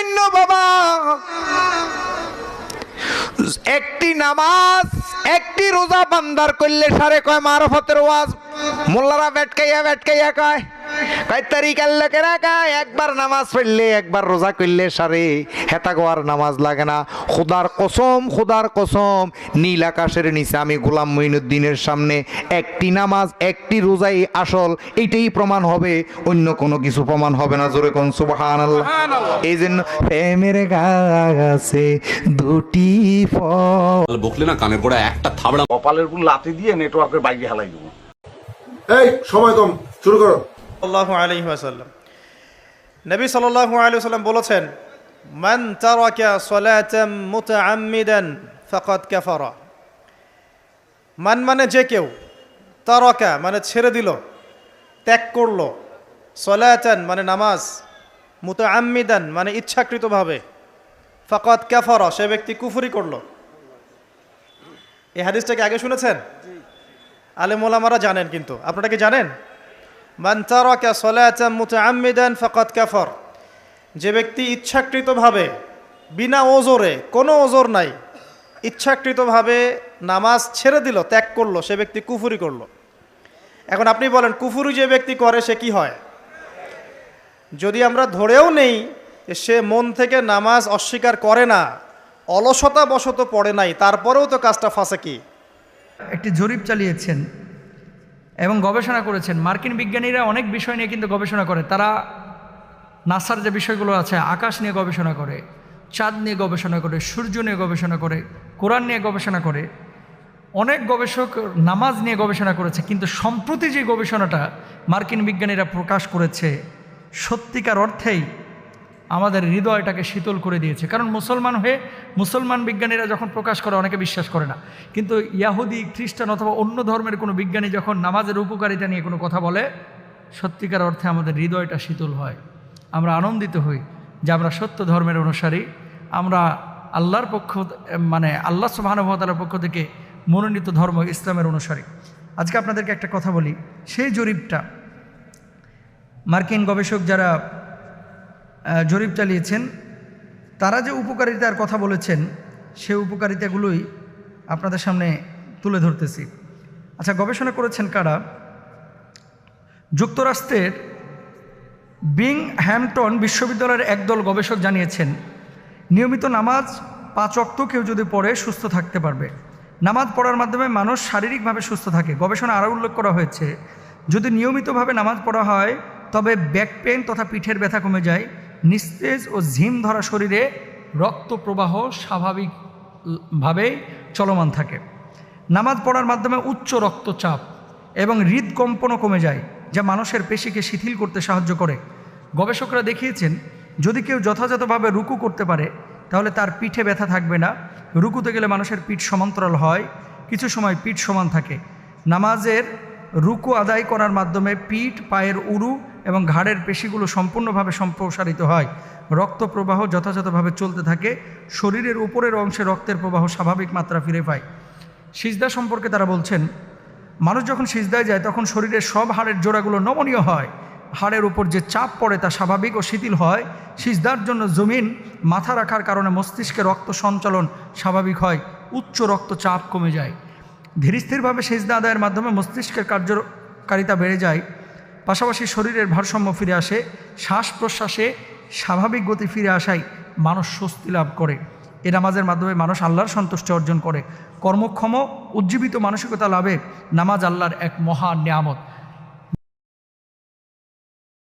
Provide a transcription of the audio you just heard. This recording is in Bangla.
জন্য বাবা। একটি নামাজ, একটি রোজা বান্দার করলে সারে কয় মারফতের ওয়াজ? মোল্লারা বেটকাইয়া বেটকাইয়া কয়। কয় তারিকার লোকেরা কয় একবার নামাজ পড়লে একবার রোজা করলে সারে। হেতা গোয়ার নামাজ লাগে না। খুদার কসম খুদার কসম নীল আকাশের নিচে আমি গোলাম মঈনুদ্দিনের সামনে একটি নামাজ একটি রোজাই আসল এইটাই প্রমাণ হবে। অন্য কোনো কিছু প্রমাণ হবে না। জোরে কোন সুবহান এই জন্য প্রেমের গাছে দুটি ফল। বকলে না কানে পড়ে একটা থাবড়া কপালেরগুলো লাথি দিয়ে নেটওয়ার্কের বাইরে হালাই দেবো। এই সময় কম। শুরু করো। সাল্লাল্লাহু আলাইহি ওয়াসাল্লাম। নবী ওয়াসাল্লাম বলেছেন মান তারাকা সালাতাম মুতাআম্মিদান ফাকাদ কাফারা। মান মানে যে কেউ তারাকা মানে ছেড়ে দিল ত্যাগ করল। সলাতান মানে নামাজ মুতাআম্মিদান মানে ইচ্ছাকৃতভাবে। ফাকাদ কাফারা সে ব্যক্তি কুফরি করল। এই হাদিসটাকে আগে শুনেছেন? আলেম ওলামারা জানেন কিন্তু। আপনারা কি জানেন? মান তারাকা সালাতাম মুতাআম্মিদান ফাকাদ কাফার। যে ব্যক্তি ইচ্ছাকৃতভাবে বিনা ওজোরে, কোনো ওজোর নাই, ইচ্ছাকৃতভাবে নামাজ ছেড়ে দিল, ত্যাগ করল, সে ব্যক্তি কুফুরি করল। এখন আপনি বলেন, কুফুরি যে ব্যক্তি করে, সে কি হয়? যদি আমরা ধরেও নেই সে মন থেকে নামাজ অস্বীকার করে না অলসতা বশত পড়ে নাই, তারপরেও তো কাজটা ফাঁসে কি? একটি জরিপ চালিয়েছেন এবং গবেষণা করেছেন। মার্কিন বিজ্ঞানীরা অনেক বিষয় নিয়ে কিন্তু গবেষণা করে। তারা নাসার যে বিষয়গুলো আছে, আকাশ নিয়ে গবেষণা করে, চাঁদ নিয়ে গবেষণা করে, সূর্য নিয়ে গবেষণা করে, কোরআন নিয়ে গবেষণা করে। অনেক গবেষক নামাজ নিয়ে গবেষণা করেছে, কিন্তু সম্প্রতি যে গবেষণাটা মার্কিন বিজ্ঞানীরা প্রকাশ করেছে, সত্যিকার অর্থেই আমাদের হৃদয়টাকে শীতল করে দিয়েছে। কারণ মুসলমান হয়ে মুসলমান বিজ্ঞানীরা যখন প্রকাশ করে, অনেকে বিশ্বাস করে না। কিন্তু ইয়াহুদি, খ্রিস্টান অথবা অন্য ধর্মের কোনো বিজ্ঞানী যখন নামাজের উপকারিতা নিয়ে কোনো কথা বলে, সত্যিকার অর্থে আমাদের হৃদয়টা শীতল হয়। আমরা আনন্দিত হই যে আমরা সত্য ধর্মের অনুসারী। আমরা আল্লাহর পক্ষ মানে আল্লাহ সুবাহানুভতালার পক্ষ থেকে মনোনীত ধর্ম ইসলামের অনুসারী। আজকে আপনাদেরকে একটা কথা বলি। সেই জরিপটা মার্কিন গবেষক যারা জরিপ চালিয়েছেন। তারা যে উপকারিতার কথা বলেছেন, সে উপকারিতাগুলোই আপনাদের সামনে তুলে ধরতেছি। আচ্ছা গবেষণা করেছেন কারা? যুক্তরাষ্ট্রের বিং হ্যামটন বিশ্ববিদ্যালয়ের একদল গবেষক জানিয়েছেন, নিয়মিত নামাজ পাঁচ অক্ত কেউ যদি পড়ে, সুস্থ থাকতে পারবে। নামাজ পড়ার মাধ্যমে মানুষ শারীরিকভাবে সুস্থ থাকে। গবেষণা আরও উল্লেখ করা হয়েছে, যদি নিয়মিতভাবে নামাজ পড়া হয়, তবে ব্যাক পেন তথা পিঠের ব্যথা কমে যায়। নিস্তেজ ও ঝিম ধরা শরীরে রক্ত প্রবাহ স্বাভাবিকভাবেই চলমান থাকে। নামাজ পড়ার মাধ্যমে উচ্চ রক্তচাপ এবং হৃদকম্পনও কমে যায়, যা মানুষের পেশিকে শিথিল করতে সাহায্য করে। গবেষকরা দেখিয়েছেন, যদি কেউ যথাযথভাবে রুকু করতে পারে, তাহলে তার পিঠে ব্যথা থাকবে না। রুকুতে গেলে মানুষের পিঠ সমান্তরাল হয়, কিছু সময় পিঠ সমান থাকে। নামাজের রুকু আদায় করার মাধ্যমে পিঠ, পায়ের উরু এবং ঘাড়ের পেশিগুলো সম্পূর্ণভাবে সম্প্রসারিত হয়। রক্ত প্রবাহ যথাযথভাবে চলতে থাকে। শরীরের উপরের অংশে রক্তের প্রবাহ স্বাভাবিক মাত্রা ফিরে পায়। সিজদা সম্পর্কে তারা বলছেন, মানুষ যখন সিজদায় যায়, তখন শরীরের সব হাড়ের জোড়াগুলো নমনীয় হয়। হাড়ের উপর যে চাপ পড়ে তা স্বাভাবিক ও শিথিল হয়। সিজদার জন্য জমিন মাথা রাখার কারণে মস্তিষ্কে রক্ত সঞ্চালন স্বাভাবিক হয়। উচ্চ রক্তচাপ কমে যায়। ধীরস্থিরভাবে সেজদা আদায়ের মাধ্যমে মস্তিষ্কের কার্যকারিতা বেড়ে যায়। পাশাপাশি শরীরের ভারসাম্য ফিরে আসে শ্বাস প্রশ্বাসে স্বাভাবিক গতি ফিরে আসায় মানুষ স্বস্তি লাভ করে। এ নামাজের মাধ্যমে মানুষ আল্লাহর সন্তুষ্টি অর্জন করে। কর্মক্ষম, উজ্জীবিত মানসিকতা লাভে নামাজ আল্লাহর এক মহা নিয়ামত।